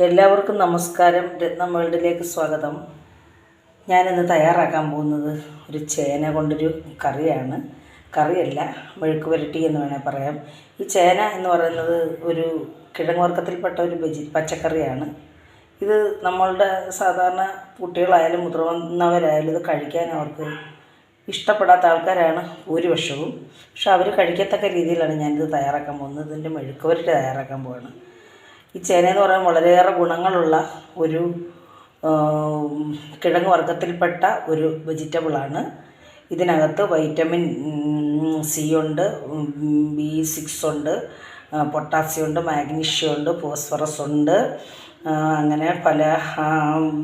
എല്ലാവർക്കും നമസ്കാരം. രത്നം വേൾഡിലേക്ക് സ്വാഗതം. ഞാനിന്ന് തയ്യാറാക്കാൻ പോകുന്നത് ഒരു ചേന കൊണ്ടൊരു കറിയാണ്. കറിയല്ല മെഴുക്ക് പുരട്ടി എന്ന് വേണേൽ പറയാം. ഈ ചേന എന്ന് പറയുന്നത് ഒരു കിഴങ്ങുവർക്കത്തിൽപ്പെട്ട ഒരു വെജി പച്ചക്കറിയാണ്. ഇത് നമ്മളുടെ സാധാരണ കുട്ടികളായാലും മുതിർന്നവരായാലും ഇത് കഴിക്കാൻ അവർക്ക് ഇഷ്ടപ്പെടാത്ത ആൾക്കാരാണ് ഭൂരിപക്ഷവും. പക്ഷെ അവർ കഴിക്കത്തക്ക രീതിയിലാണ് ഞാനിത് തയ്യാറാക്കാൻ പോകുന്നത്. ഇതിന്റെ മെഴുക്ക് പുരട്ടി തയ്യാറാക്കാൻ പോവാണ്. ഈ ചേന എന്ന് പറയുന്നത് വളരെയേറെ ഗുണങ്ങളുള്ള ഒരു കിഴങ്ങ് വർഗത്തിൽപ്പെട്ട ഒരു വെജിറ്റബിളാണ് ഇതിനകത്ത് വൈറ്റമിൻ സി ഉണ്ട് ബി സിക്സ് ഉണ്ട് പൊട്ടാസ്യം ഉണ്ട് മാഗ്നീഷ്യം ഉണ്ട് ഫോസ്ഫറസ് ഉണ്ട്. അങ്ങനെ പല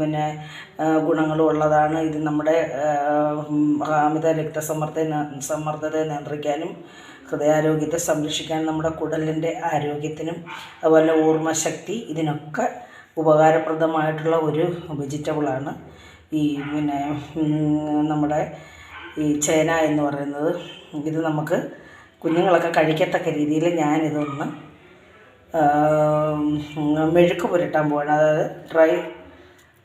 പിന്നെ ഗുണങ്ങളും ഉള്ളതാണ്. ഇത് നമ്മുടെ അമിത രക്തസമ്മർദ്ദ സമ്മർദ്ദത്തെ നിയന്ത്രിക്കാനും ഹൃദയാരോഗ്യത്തെ സംരക്ഷിക്കാൻ നമ്മുടെ കുടലിന്റെ ആരോഗ്യത്തിനും അതുപോലെ ഓർമ്മശക്തി ഇതിനൊക്കെ ഉപകാരപ്രദമായിട്ടുള്ള ഒരു വെജിറ്റബിളാണ്. ഈ പിന്നെ നമ്മുടെ ഈ ചേന എന്ന് പറയുന്നത്. ഇത് നമുക്ക് കുഞ്ഞുങ്ങളൊക്കെ കഴിക്കത്തക്ക രീതിയിൽ ഞാനിതൊന്ന് മെഴുക്ക് പുരട്ടാൻ പോവാണ്. അതായത് ഡ്രൈ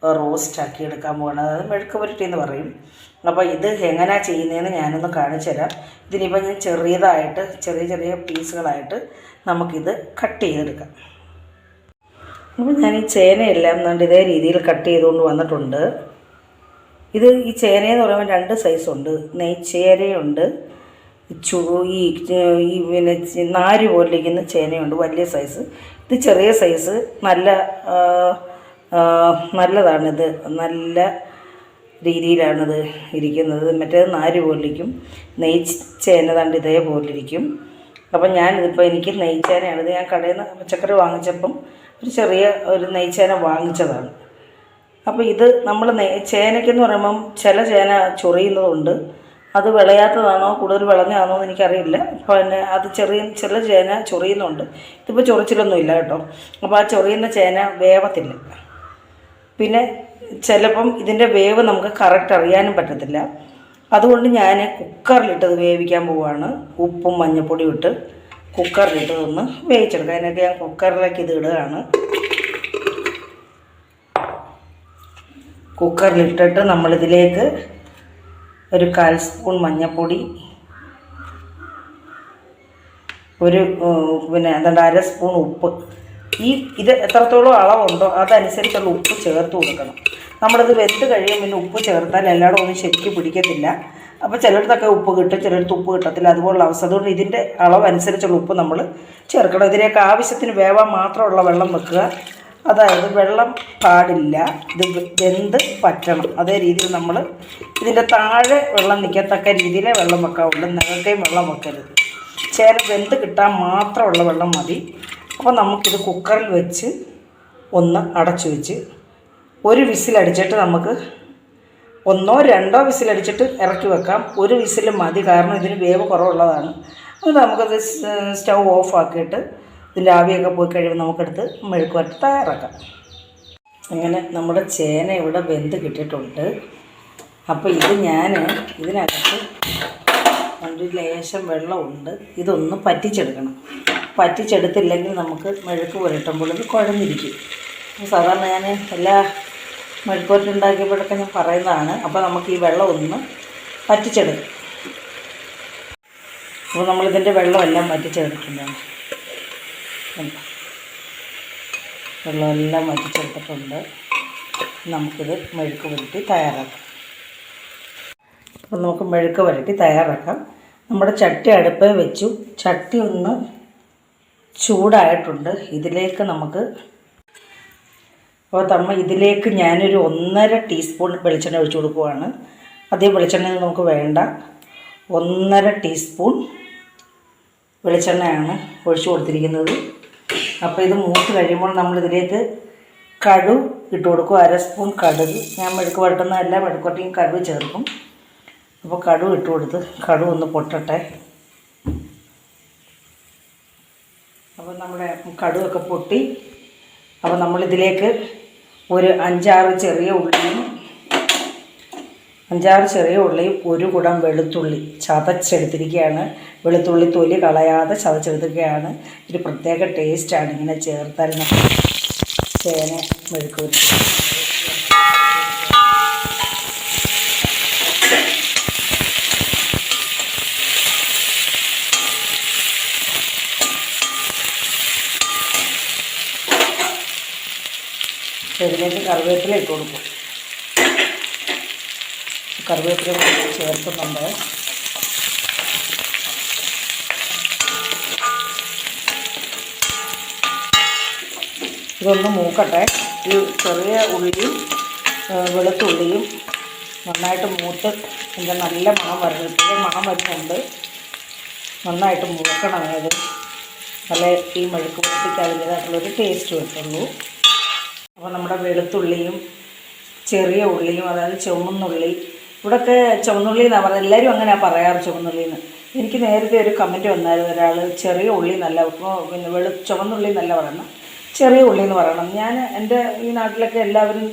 റോസ്റ്റ് ആക്കി എടുക്കാൻ പോകുന്നത് അതായത് മെഴുക്ക് പുരട്ടി എന്ന് പറയും. അപ്പോൾ ഇത് എങ്ങനെയാ ചെയ്യുന്നതെന്ന് ഞാനൊന്ന് കാണിച്ചു തരാം. ഇതിനിപ്പോൾ ഞാൻ ചെറിയതായിട്ട് ചെറിയ ചെറിയ പീസുകളായിട്ട് നമുക്കിത് കട്ട് ചെയ്തെടുക്കാം. അപ്പോൾ ഞാൻ ഈ ചേനയെല്ലാം എന്നുകൊണ്ട് ഇതേ രീതിയിൽ കട്ട് ചെയ്തുകൊണ്ട് വന്നിട്ടുണ്ട്. ഇത് ഈ ചേനയെന്ന് പറയുമ്പോൾ രണ്ട് സൈസുണ്ട്. നെയ്ച്ചേരയുണ്ട്. ചു ഈ ഈ പിന്നെ നാര് പോലിരിക്കുന്ന ചേനയുണ്ട്. വലിയ സൈസ്. ഇത് ചെറിയ സൈസ്. നല്ല നല്ലതാണിത്. നല്ല രീതിയിലാണിത് ഇരിക്കുന്നത്. മറ്റേത് നാര് പോലിരിക്കും. നെയ് ചേന തണ്ട് ഇതേപോലിരിക്കും അപ്പം ഞാനിതിപ്പോൾ എനിക്ക് നെയ്ച്ചേനയാണ് ഇത് ഞാൻ കടയിൽ നിന്ന് പച്ചക്കറി വാങ്ങിച്ചപ്പം ഒരു ചെറിയ ഒരു നെയ്ച്ചേന വാങ്ങിച്ചതാണ്. അപ്പോൾ ഇത് നമ്മൾ നെയ് ചേനയ്ക്കെന്ന് പറയുമ്പം ചില ചേന ചൊറിയുന്നതുണ്ട്. അത് വിളയാത്തതാണോ? കൂടുതൽ വിളഞ്ഞതാണോ എന്ന് എനിക്കറിയില്ല. പിന്നെ അത് ചെറിയ ചില ചേന ചൊറിയുന്നുണ്ട്. ഇതിപ്പോൾ ചൊറിച്ചിലൊന്നും ഇല്ല കേട്ടോ. അപ്പോൾ ആ ചൊറിയുന്ന ചേന വേവത്തില്ല. പിന്നെ ചിലപ്പം ഇതിന്റെ വേവ് നമുക്ക് കറക്റ്റ് അറിയാനും പറ്റത്തില്ല. അതുകൊണ്ട് ഞാൻ കുക്കറിലിട്ടത് വേവിക്കാൻ പോവുകയാണ് ഉപ്പും മഞ്ഞൾപ്പൊടിയും ഇട്ട് കുക്കറിലിട്ട് ഒന്ന് വേവിച്ചെടുക്കാം. അതിനൊക്കെ ഞാൻ കുക്കറിലേക്ക് ഇത് ഇടുകയാണ്. കുക്കറിലിട്ടിട്ട് നമ്മളിതിലേക്ക് ഒരു കാൽ സ്പൂൺ മഞ്ഞൾപ്പൊടി ഒരു പിന്നെ എന്താണ്ട് അര സ്പൂൺ ഉപ്പ് ഈ ഇത് എത്രത്തോളം അളവുണ്ടോ അതനുസരിച്ചുള്ള ഉപ്പ് ചേർത്ത് കൊടുക്കണം. നമ്മളിത് വെന്ത് കഴിയും പിന്നെ ഉപ്പ് ചേർത്താൽ എല്ലായിടും ഒന്നും ശരിക്കും പിടിക്കത്തില്ല. അപ്പോൾ ചിലയിടത്തൊക്കെ ഉപ്പ് കിട്ടും ചിലയിടത്ത് ഉപ്പ് കിട്ടത്തില്ല. അതുപോലുള്ള അവസ്ഥ അതുകൊണ്ട് ഇതിന്റെ അനുസരിച്ചുള്ള ഉപ്പ് നമ്മൾ ചേർക്കണം. ഇതിലേക്ക് ആവശ്യത്തിന് വേവാൻ മാത്രമുള്ള വെള്ളം വെക്കുക. അതായത് വെള്ളം പാടില്ല. ഇത് വെന്ത് പറ്റണം. അതേ രീതിയിൽ നമ്മൾ ഇതിന്റെ താഴെ വെള്ളം നിൽക്കത്തക്ക രീതിയിലേ വെള്ളം വെക്കാവുള്ളൂ. നിങ്ങൾക്കേയും വെള്ളം വെക്കരുത്. ചേർ വെന്ത് കിട്ടാൻ മാത്രമുള്ള വെള്ളം മതി. അപ്പോൾ നമുക്കിത് കുക്കറിൽ വെച്ച് ഒന്ന് അടച്ചു വെച്ച് ഒരു വിസിലടിച്ചിട്ട് നമുക്ക് ഒന്നോ രണ്ടോ വിസിലടിച്ചിട്ട് ഇറക്കി വെക്കാം. ഒരു വിസിൽ മതി കാരണം ഇതിന് വേവ് കുറവുള്ളതാണ്. അത് നമുക്കത് സ്റ്റൗ ഓഫ് ആക്കിയിട്ട് ഇതിന്റെ ആവിയൊക്കെ പോയി കഴിയുമ്പോൾ നമുക്കെടുത്ത് മെഴുക്ക് വരട്ട് തയ്യാറാക്കാം. അങ്ങനെ നമ്മുടെ ചേന ഇവിടെ വെന്ത് കിട്ടിയിട്ടുണ്ട്. അപ്പോൾ ഇത് ഞാൻ ഇതിനകത്ത് ഒരു ലേശം വെള്ളമുണ്ട്. ഇതൊന്ന് പറ്റിച്ചെടുക്കണം. പറ്റിച്ചെടുത്തില്ലെങ്കിൽ നമുക്ക് മെഴുക്ക് പുരട്ടുമ്പോൾ ഇത് കുഴഞ്ഞിരിക്കും. സാധാരണ ഞാൻ എല്ലാ മെഴുക്ക് പുരട്ടി ഉണ്ടാക്കിയപ്പോഴൊക്കെ ഞാൻ പറയുന്നതാണ്. അപ്പോൾ നമുക്ക് ഈ വെള്ളം ഒന്ന് പറ്റിച്ചെടുക്കും. അപ്പോൾ നമ്മളിതിന്റെ വെള്ളമെല്ലാം കണ്ടോ? വെള്ളമെല്ലാം വറ്റിച്ചെടുത്തിട്ടുണ്ട് നമുക്കിത് മെഴുക്ക് പുരട്ടി തയ്യാറാക്കാം. അപ്പോൾ നമുക്ക് മെഴുക്ക് പുരട്ടി തയ്യാറാക്കാം. നമ്മുടെ ചട്ടി അടുപ്പേ വെച്ചു. ചട്ടി ഒന്ന് ചൂടായിട്ടുണ്ട്. ഇതിലേക്ക് നമുക്ക് അപ്പോൾ തമ്മ ഇതിലേക്ക് ഞാനൊരു ഒന്നര ടീസ്പൂൺ വെളിച്ചെണ്ണ ഒഴിച്ചു കൊടുക്കുവാണ്. അധികം വെളിച്ചെണ്ണ നമുക്ക് വേണ്ട. ഒന്നര ടീസ്പൂൺ വെളിച്ചെണ്ണയാണ് ഒഴിച്ചു കൊടുത്തിരിക്കുന്നത്. അപ്പോൾ ഇത് മൂത്ത് കഴിയുമ്പോൾ നമ്മളിതിലേക്ക് കടു ഇട്ട് കൊടുക്കും. അര സ്പൂൺ കടുക് ഞാൻ മെഴുക്ക് വരട്ടുന്ന എല്ലാ മെഴുക്കുവരട്ടിയും കടുക് ചേർക്കും. അപ്പോൾ കടുവ് ഇട്ട് കൊടുത്ത് കടുവ് ഒന്ന് പൊട്ടട്ടെ അപ്പോൾ നമ്മുടെ കടുവൊക്കെ പൊട്ടി. അപ്പോൾ നമ്മളിതിലേക്ക് ഒരു അഞ്ചാറ് ചെറിയ ഉള്ളിയും അഞ്ചാറ് ചെറിയ ഉള്ളിയും ഒരു കുടം വെളുത്തുള്ളി ചതച്ചെടുത്തിരിക്കുകയാണ്. വെളുത്തുള്ളി തൊലി കളയാതെ ചതച്ചെടുത്തിരിക്കുകയാണ്. ഒരു പ്രത്യേക ടേസ്റ്റാണ് ഇങ്ങനെ ചേർത്താൽ ചേന മെഴുക്ക് ഇതിലേക്ക് കറിവേപ്പില ഇട്ട് കൊടുക്കും. കറിവേപ്പില ചേർക്കുന്നുണ്ട്. ഇതൊന്ന് മൂക്കട്ടെ. ഈ ചെറിയ ഉള്ളിയും വെളുത്തുള്ളിയും നന്നായിട്ട് മൂത്ത് ഇതിന്റെ നല്ല മണം വരണം. ഇപ്പോഴേ മണം വരുന്നുണ്ട്. നന്നായിട്ട് മൂക്കണം അത്. നല്ല ഈ മെഴുക്ക് പൊട്ടിക്ക് അതിന്റേതായിട്ടുള്ളൊരു ടേസ്റ്റ് കിട്ടുള്ളൂ. അപ്പോൾ നമ്മുടെ വെളുത്തുള്ളിയും ചെറിയ ഉള്ളിയും അതായത് ചുവന്നുള്ളി. ഇവിടെയൊക്കെ ചുവന്നുള്ളി എന്നാണ് പറയുന്നത് എല്ലാവരും അങ്ങനെയാണ് പറയാറ് ചുവന്നുള്ളി എന്ന് എനിക്ക് നേരത്തെ ഒരു കമന്റ് വന്നായിരുന്നു ഒരാൾ ചെറിയ ഉള്ളി നല്ല ഇപ്പോൾ പിന്നെ വെളു ചുവന്നുള്ളി എന്നല്ല പറയണം ചെറിയ ഉള്ളി എന്ന് പറയണം. ഞാൻ എന്റെ ഈ നാട്ടിലൊക്കെ എല്ലാവരും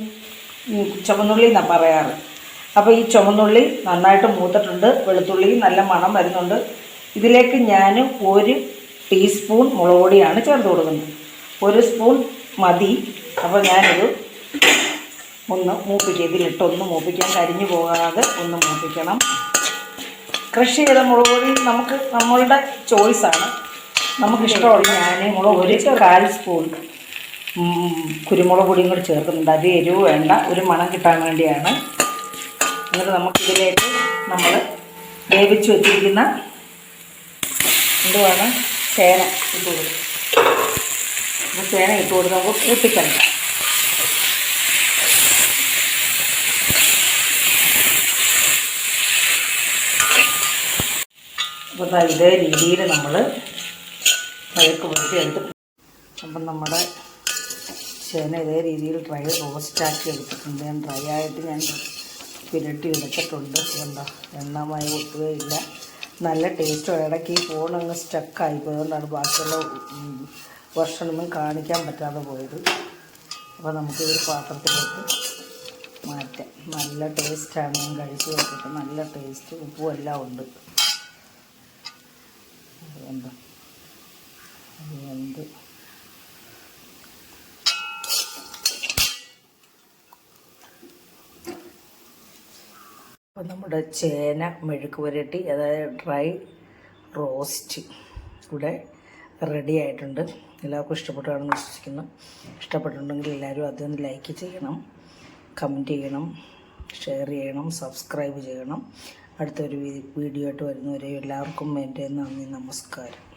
ചുവന്നുള്ളി എന്നാണ് പറയാറ്. അപ്പോൾ ഈ ചുവന്നുള്ളി നന്നായിട്ട് മൂത്തിട്ടുണ്ട്. വെളുത്തുള്ളി നല്ല മണം വരുന്നുണ്ട്. ഇതിലേക്ക് ഞാൻ ഒരു ടീസ്പൂൺ മുളക് പൊടിയാണ് ചേർത്ത് കൊടുക്കുന്നത്. ഒരു സ്പൂൺ മതി. അപ്പോൾ ഞാനൊരു ഒന്ന് മൂപ്പിക്കുക ഇതിലിട്ടൊന്ന് മൂപ്പിക്കാൻ കരിഞ്ഞു പോകാതെ ഒന്ന് മൂപ്പിക്കണം. കൃഷി ചെയ്ത മുളക് പൊടി നമുക്ക് നമ്മളുടെ ചോയ്സാണ് നമുക്കിഷ്ടമുള്ള ഞാൻ മുളക് ഒരു കാൽ സ്പൂൺ കുരുമുളക് പൊടിയും കൂടി ചേർക്കുന്നുണ്ട്. അത് എരിവ് വേണ്ട ഒരു മണം കിട്ടാൻ വേണ്ടിയാണ്. എന്നിട്ട് നമുക്കിതിലേക്ക് നമ്മൾ വേവിച്ച് വെച്ചിരിക്കുന്ന എന്തുവാണ്? ചേന ഇട്ട് കൊടുക്കും. അപ്പോൾ ചേന ഇട്ട് കൊടുത്ത് നമുക്ക് കൂട്ടിക്കണ്ട അപ്പോൾ ഇതേ രീതിയിൽ നമ്മൾ പഴുക്ക് പൊട്ടി എടുത്ത് അപ്പം നമ്മുടെ ചേന ഇതേ രീതിയിൽ ഡ്രൈ റോസ്റ്റാക്കി എടുത്തിട്ടുണ്ട്. ഞാൻ ഡ്രൈ ആയിട്ട് ഞാൻ പുരട്ടി എടുത്തിട്ടുണ്ട്. എന്താ എണ്ണമായി ഒട്ടുകയില്ല. നല്ല ടേസ്റ്റും ഇടയ്ക്ക് ഈ ഫോൺ അങ്ങ് സ്റ്റക്കായി പോയതുകൊണ്ടാണ് ബാക്കിയുള്ള ഭക്ഷണമൊന്നും കാണിക്കാൻ പറ്റാതെ പോയത്. അപ്പോൾ നമുക്ക് ഒരു പാത്രത്തിലേക്ക് മാറ്റാം. നല്ല ടേസ്റ്റാണ് ഞാൻ കഴിച്ച് നോക്കിയിട്ട് നല്ല ടേസ്റ്റ് ഉപ്പും എല്ലാം ഉണ്ട്. അതുകൊണ്ട് അതുകൊണ്ട് നമ്മുടെ ചേന മെഴുക്ക് പുരട്ടി അതായത് ഡ്രൈ റോസ്റ്റ് ഇവിടെ റെഡി ആയിട്ടുണ്ട്. എല്ലാവർക്കും ഇഷ്ടപ്പെട്ടാണെന്ന് വിശ്വസിക്കുന്നു. ഇഷ്ടപ്പെട്ടിട്ടുണ്ടെങ്കിൽ എല്ലാവരും അതൊന്ന് ലൈക്ക് ചെയ്യണം. കമന്റ് ചെയ്യണം. ഷെയർ ചെയ്യണം. സബ്സ്ക്രൈബ് ചെയ്യണം. അടുത്തൊരു വീഡിയോ ആയിട്ട് വരുന്നവരെ എല്ലാവർക്കും എന്റെ നന്ദി നമസ്കാരം.